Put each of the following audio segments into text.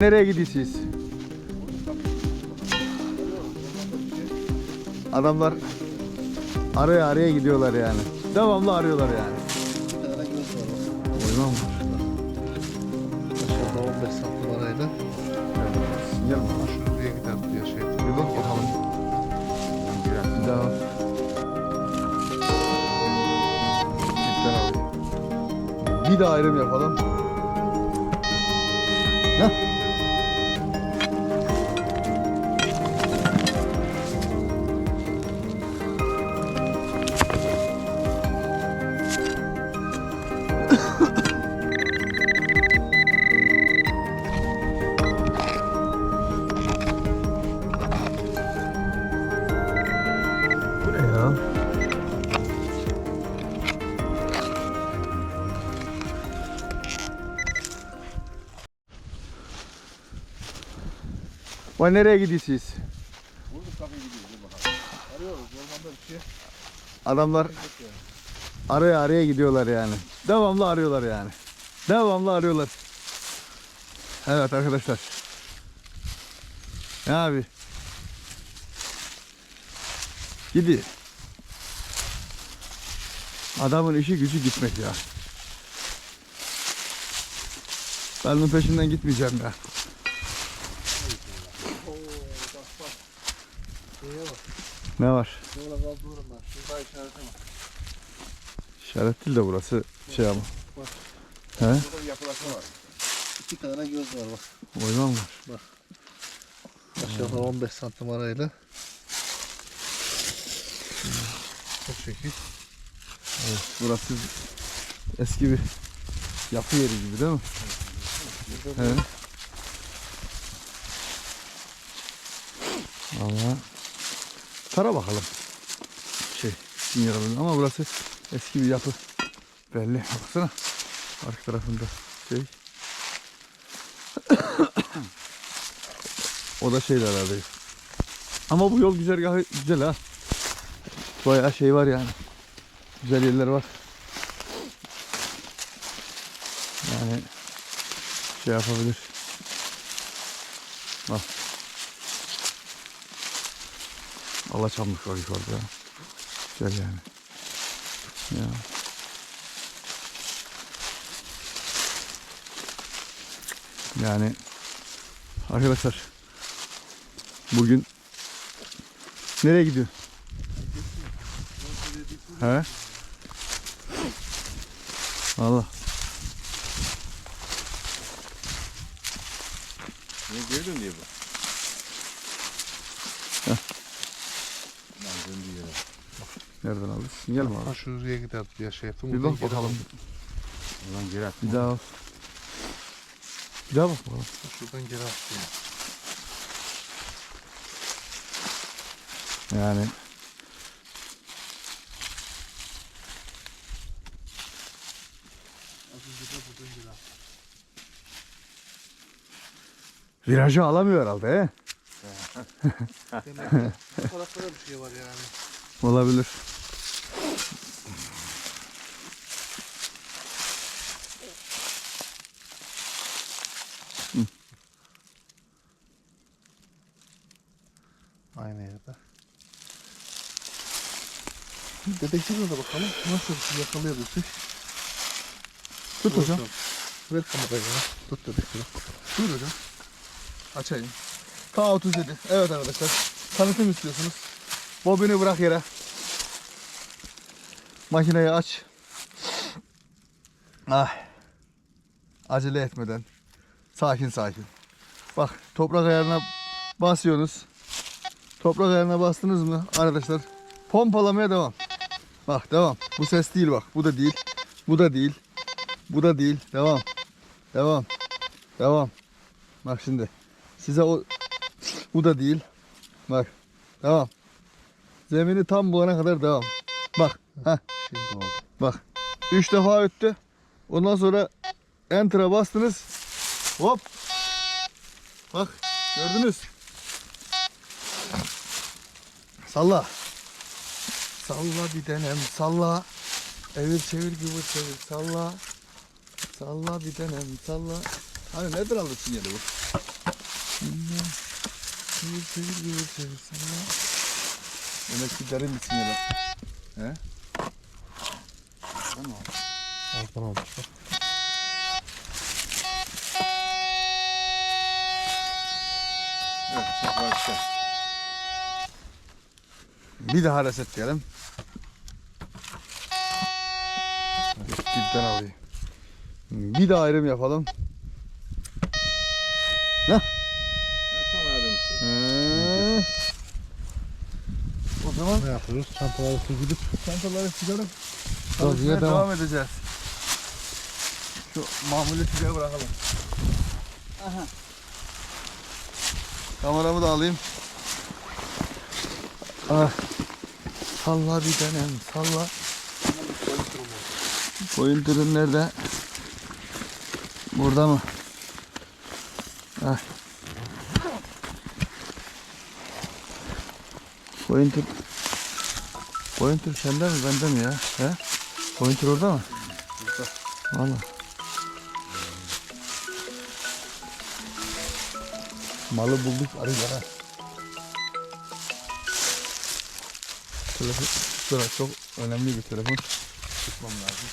Nereye gidiyorsunuz? Adamlar araya araya gidiyorlar yani. Devamlı arıyorlar yani. Oyman var. Aşağıda 15 santim arayla. Sinyal mi var? Şuraya gider diye şey. Bir bak bakalım. Bir daha. Bir daha ayrım yapalım. Vay nereye gidiyorsunuz? Bulduk kapıyı gidiyoruz. Bakalım. Arıyoruz. Ormanda bir şey. Adamlar araya araya gidiyorlar yani. Devamlı arıyorlar yani. Devamlı arıyorlar. Evet arkadaşlar. Ne abi? Gidi. Adamın işi gücü gitmek ya. Ben bunun peşinden gitmeyeceğim ya. Oo bak bak. Şeye bak. Ne var? Şöyle kaldırırım ben. Şurada işarete bak. İşaret değil de burası şey ama. Bak. He? Burada bir yapılaşma var. İki tane göz var bak. Oyman var. Aşağıda 15 santim arayla. Bu şekil. Burası eski bir yapı yeri gibi değil mi? Evet. Valla tara bakalım. Şey, sinyalin ama burası eski bir yapı. Belli. Baksana. Arka tarafında şey. o da şeyler herhalde. Ama bu yol güzergahı güzel ha. Bayağı şey var yani. Güzel yerler var. Yani şey yapabilir. Bak. Alaçamlık var yukarıda. Güzel yani. Ya. Yani arkadaşlar bugün nereye gidiyor? He? Valla. Niye geri dön diye bu? Heh. Lan döndü yere. Mi Ha aldı? şuraya gider diye şey yaptım. Bir Buradan bak bakalım. Ulan geri at. Bir daha. Bir daha bak bakalım. Şuradan geri attım. Yani buradan attım. virajı alamıyor herhalde he? Demek ki bu tarafta da bir şey var yani. Olabilir. Aynı yerde. Dedektifle de bakalım. Nasıl şey yakalayabilirsek. Tut hocam. Ver kamerayı bana. Tut dedektifi. Buyur hocam. Açayım. K37. Evet arkadaşlar. Tanıtım istiyorsunuz. Bobini bırak yere. Makineyi aç. Ah. Acele etmeden. Sakin sakin. Bak toprak ayarına basıyorsunuz. Toprak ayarına bastınız mı arkadaşlar? Pompalamaya devam. Bak devam. Bu ses değil bak. Bu da değil. Bu da değil. Bu da değil. Devam. Devam. Devam. Bak şimdi. Size o bu da değil. Bak. Devam. Zemini tam bulana kadar devam. Bak. Heh. Şimdi oldu. Bak. Üç defa öttü. Ondan sonra enter'a bastınız. Hop. Bak. Gördünüz. Salla. Salla bir denem salla. Evir çevir güvür çevir salla. Salla bir denem salla. Hani nedir aldı sinyali bu? Çevir çevir çevir çevir sana. Demek ki derin bir sinyal. He? Tamam. Alttan aldık. Evet çok başka. Bir daha resetleyelim. Dipten alayım. Bir daha ayrım yapalım. Ya tam aradığım şey. Ee, o zaman Ne yapıyoruz? Çantaları gidip çantaları çıkarıp çalışmaya devam. devam edeceğiz. Şu mamulü şuraya bırakalım. Kameramı da alayım. Ah. Salla bir tanem salla. Pointer'ın nerede? Burada mı? Ah. Pointer Pointer sende mi bende mi ya? He? Pointer orada mı? Burada. Valla. Malı bulduk arıyorlar ha. Telefon, şurada çok önemli bir telefon. Tutmam lazım.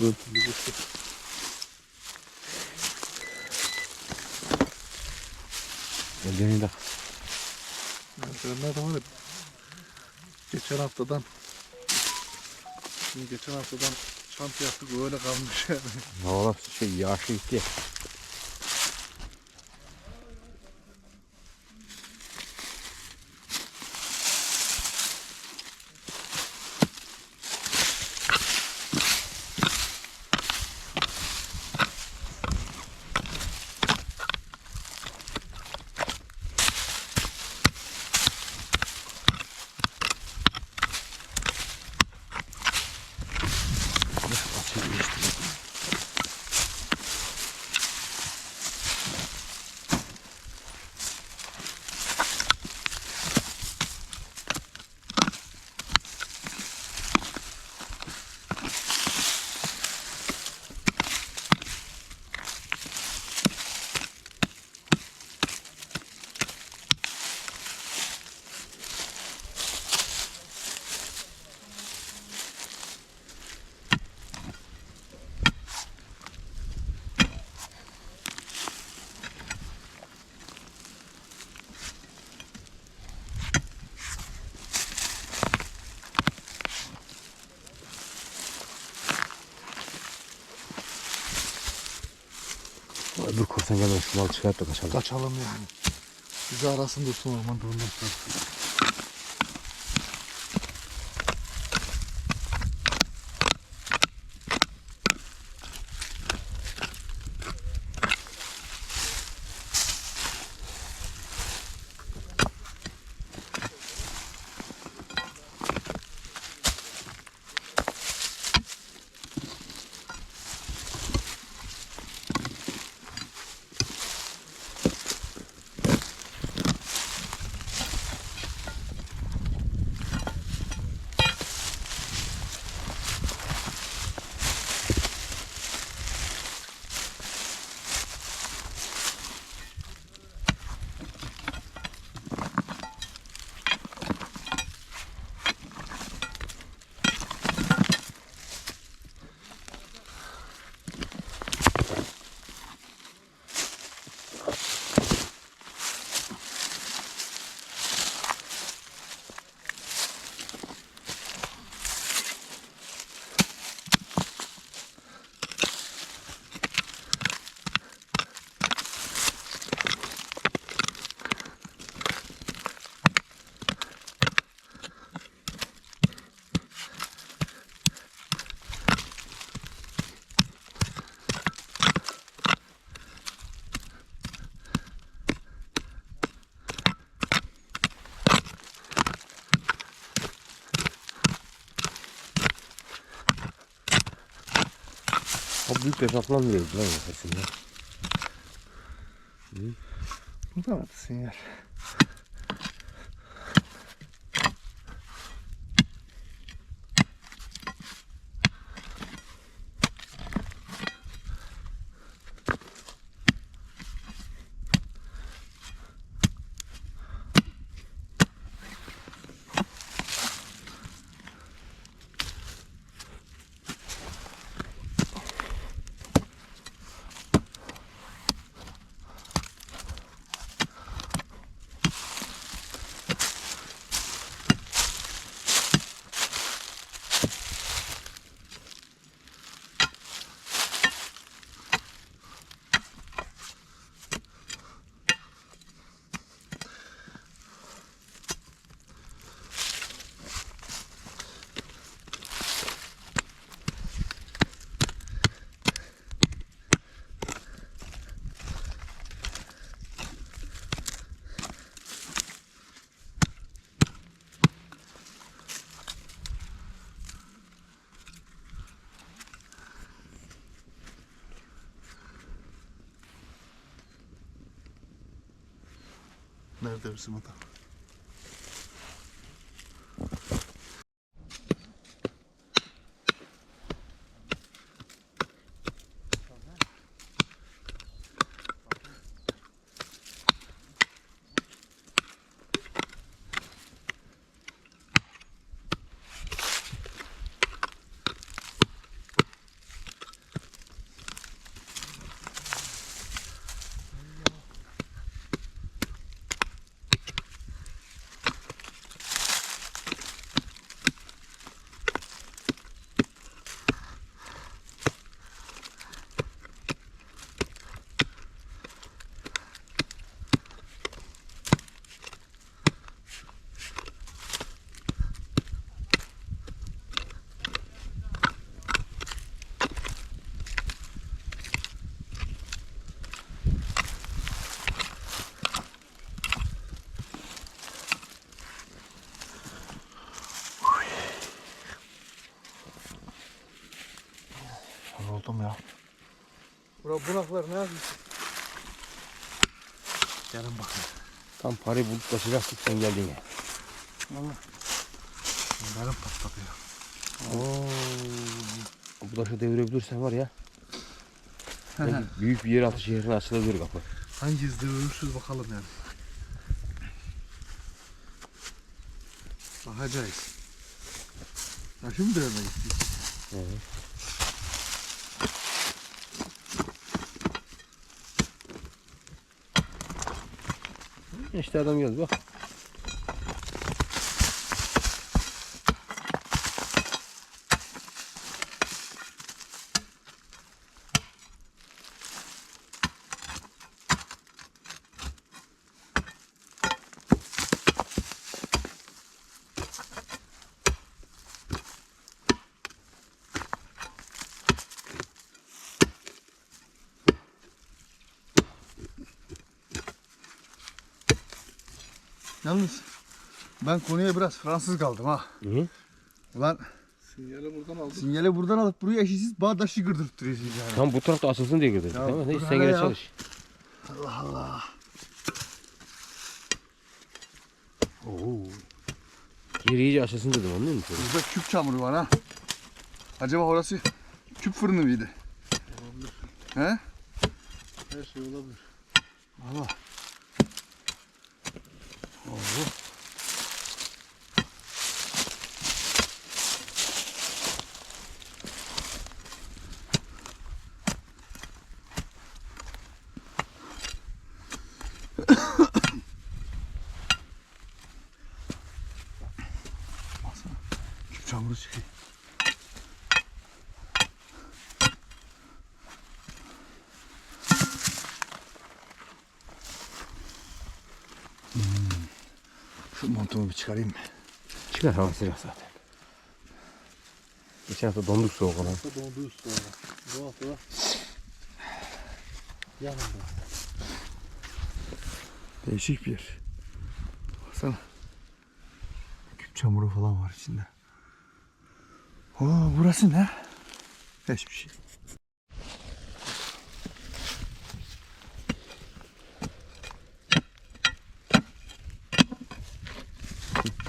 Dur. Eldiğini de. Antrenler de var ya. Geçen haftadan Şimdi geçen haftadan çanta yaptık öyle kalmış yani. Havalar şey yağışı gitti ya. Öbür korsan gelmeden şu mal çıkart da kaçalım. Kaçalım yani. Bizi arasın dursun orman durumdan sonra. O büyük hesaplan diyoruz lan aslında. Bu da mı sinyal? Nerede bizim adam? Bura buraklar ne yapıyorsun? Gelin bakın. Tam parayı bulup kaçacaktık sen geldin ya. Benim patladı ya. Oo. Bu taşı devirebilirsen var ya. Belki büyük bir yer altı şehrine açılabilir kapı. Hangi izde ölürsüz bakalım yani. Bakacağız. Taşı mı istiyorsun? Evet. İşte adam geldi bak. Yalnız ben konuya biraz Fransız kaldım ha. Niye? Ulan Sinyali buradan aldık. sinyali buradan alıp buraya eşisiz bağdaşı gırdırttırıyorsunuz yani. Tam bu tarafta asılsın diye. Ya Değil mi? Neyse sen gene çalış. Allah Allah. Oo. Yer iyice açılsın dedim anlıyor musun? Burada küp çamuru var ha. Acaba orası küp fırını mıydı? Olabilir. He? Her şey olabilir. Allah. Çamuru çıkıyor. Şu montumu bir çıkarayım mı? Çıkar hava sıcak zaten. Geçen hafta donduk soğuk olan. Hafta dondu üstü ona. Bu hafta da yanında. Değişik bir yer. Baksana. Küp çamuru falan var içinde. Oo burası ne? Hiçbir şey.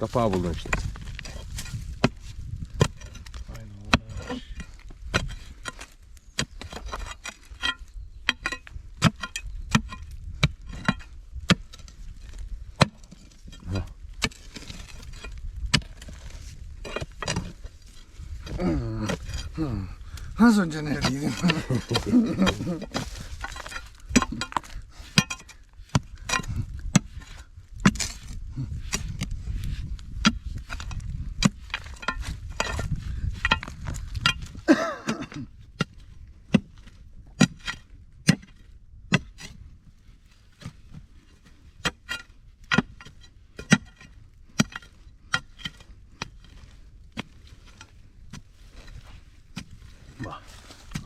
Kapağı buldun işte. 真的是鼻子。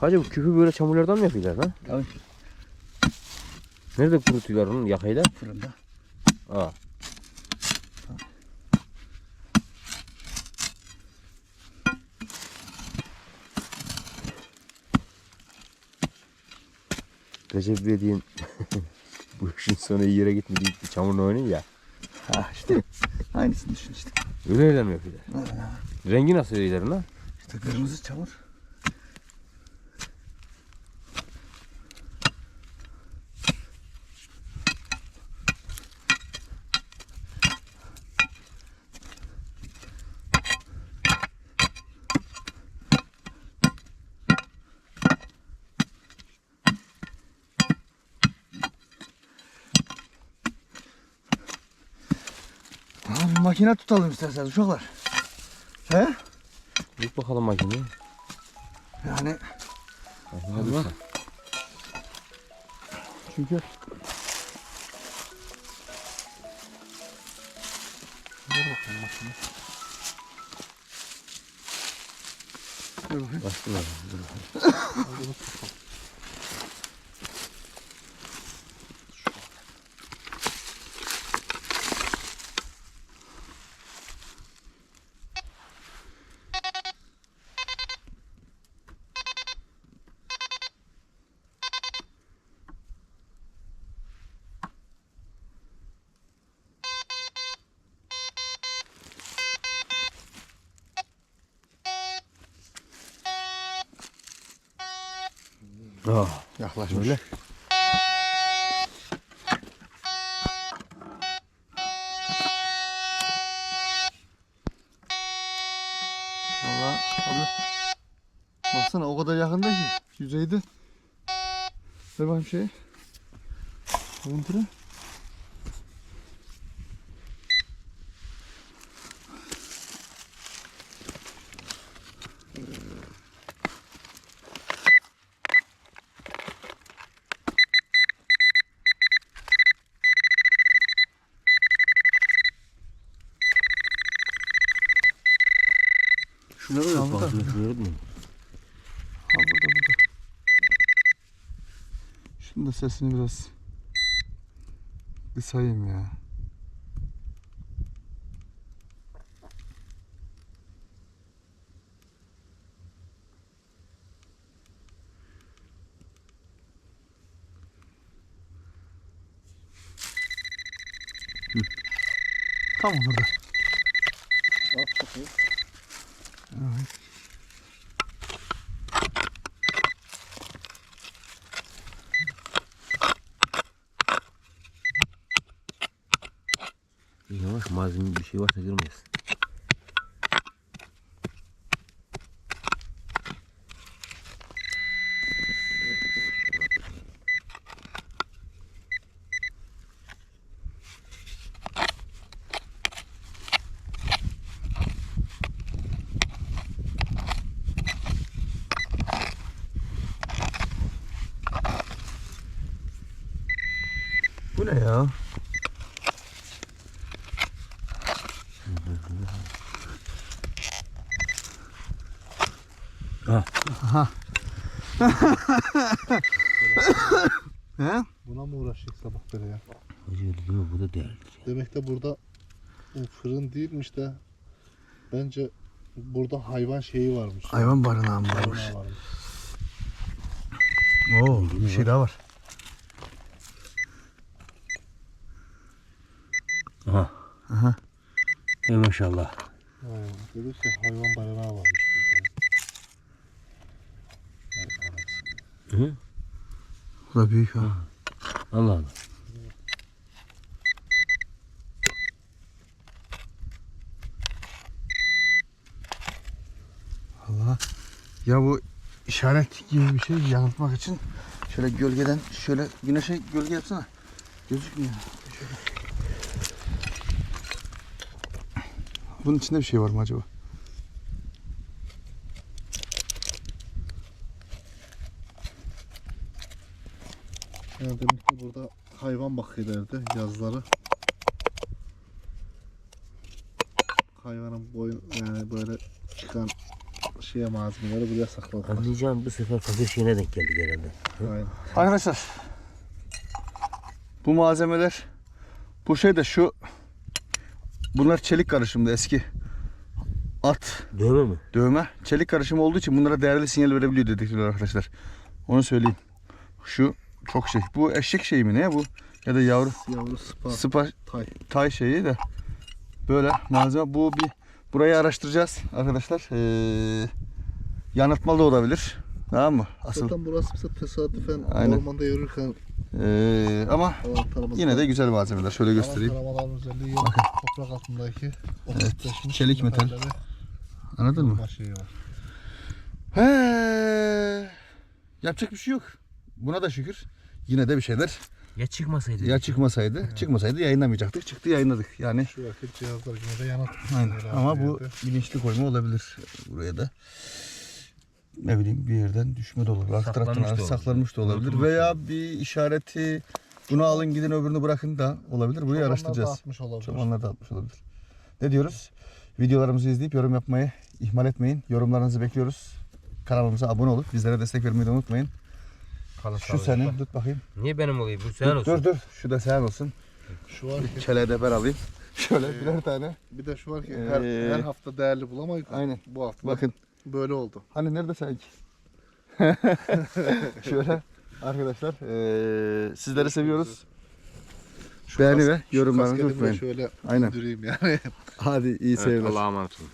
Hacı bu küpü böyle çamurlardan mı yapıyorlar lan? Tabii. Nerede kurutuyorlar onun yakayla? Fırında. Aa. Recep İvedik'in Bu işin sonu iyi yere gitmedi. Gitti çamurla oynayın ya. Ha işte. Aynısını düşün işte. Öyle öyle mi yapıyorlar? Rengi nasıl öyleler lan? İşte kırmızı çamur. Tamam, bir makine tutalım isterseniz uşaklar. He? Tut bakalım makineyi. Yani Allah. dursun. çünkü Ver bakalım makine. Dur bakayım. Bastım abi. Dur. Bakalım. Ah, yaklaşmış. Öyle. Valla abi. Baksana o kadar yakında ki yüzeyde. Ver bakayım şey. Görüntüle. Da. bakalım. Ha burada burada. Şunu da sesini biraz kısayım ya. Hı. Tamam burada. Bak çok iyi. Evet. Yavaş malzeme bir şey varsa girmeyiz. Bu ne ya? Ha. Aha. He? Buna mı uğraşacak sabah böyle ya? Hacı öyle değil mi? Bu da değerlidir. Demek de burada bu fırın değilmiş de bence burada hayvan şeyi varmış. Hayvan barınağı mı varmış? Barınağı varmış. Oo, bir şey daha var. Aha. Aha. Ey maşallah. Dedi ki hayvan barınağı varmış burada. Hı? Bu da büyük ha. Allah. Allah. Ya bu işaret gibi bir şey yanıltmak için şöyle gölgeden şöyle güneşe gölge yapsana. Gözükmüyor. Şöyle. Bunun içinde bir şey var mı acaba? Yani demek ki burada hayvan bakıyorlardı yazları. Hayvanın boyun yani böyle çıkan şeye malzemeleri buraya sakladılar. Anlayacağım bu sefer fakir şeyine denk geldik herhalde. Aynen. Arkadaşlar bu malzemeler bu şey de şu bunlar çelik karışımdı eski at Dövme mi? dövme çelik karışımı olduğu için bunlara değerli sinyal verebiliyor dedektörler arkadaşlar. Onu söyleyeyim. Şu çok şey. Bu eşek şey mi ne bu? ya da yavru Yavru spa. spa Tay. tay şeyi de böyle malzeme bu bir burayı araştıracağız arkadaşlar. Ee, yanıltmalı da olabilir. Tamam mı? Asıl Zaten burası bize tesadüfen Aynen. ormanda yürürken ee, ama yine de güzel malzemeler. Şöyle göstereyim. Taramaların özelliği yok. Toprak altındaki otuzlaşmış çelik metal. Anladın mı? şeyi var. He. Yapacak bir şey yok. Buna da şükür. Yine de bir şeyler Ya çıkmasaydı. ya çıkmasaydı, çıkmasaydı yayınlamayacaktık. Çıktı yayınladık. Yani Şu vakit cihazlar yine de yanıt. Aynen. Ama bu yerde. bilinçli koyma olabilir buraya da. Ne bileyim bir yerden düşme de olabilir. Arka Saklanmış taraftan da olabilir. saklanmış da olabilir. Unutulmuş Veya bir işareti bunu alın gidin öbürünü bırakın da olabilir. Burayı Çobanlar araştıracağız. dağıtmış olabilir. Çobanlar da atmış olabilir. Ne diyoruz? Videolarımızı izleyip yorum yapmayı ihmal etmeyin. Yorumlarınızı bekliyoruz. Kanalımıza abone olup bizlere destek vermeyi de unutmayın. Kalın Şu senin tut bakayım. Niye benim olayım? Bu senin olsun. dur dur. Şu da sen olsun. Şu var ki Çeleği de ben alayım. Şöyle birer tane. bir de şu var ki her, Ee, her hafta değerli bulamayız. aynen. Bu hafta Bakın. böyle oldu. Hani nerede sanki? Şöyle arkadaşlar eee, sizleri seviyoruz. Beğeni kas- ve şu yorumlarınızı kasketimi de unutmayın. Şöyle Aynen. yani. Hadi iyi seyirler. Allah'a emanet olun.